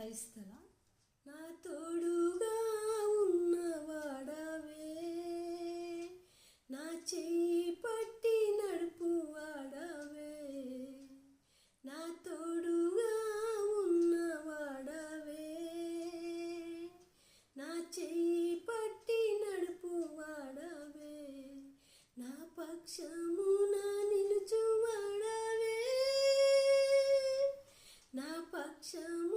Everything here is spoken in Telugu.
క్రైస్తవ నా తోడుగా ఉన్నవాడవే. నా చెయ్యి పట్టి నడుపు వాడవే నా తోడుగా ఉన్నవాడవే. నా చెయ్యి పట్టి నడుపువాడవే. నా పక్షము నా నిలుచువాడవే. నా పక్షము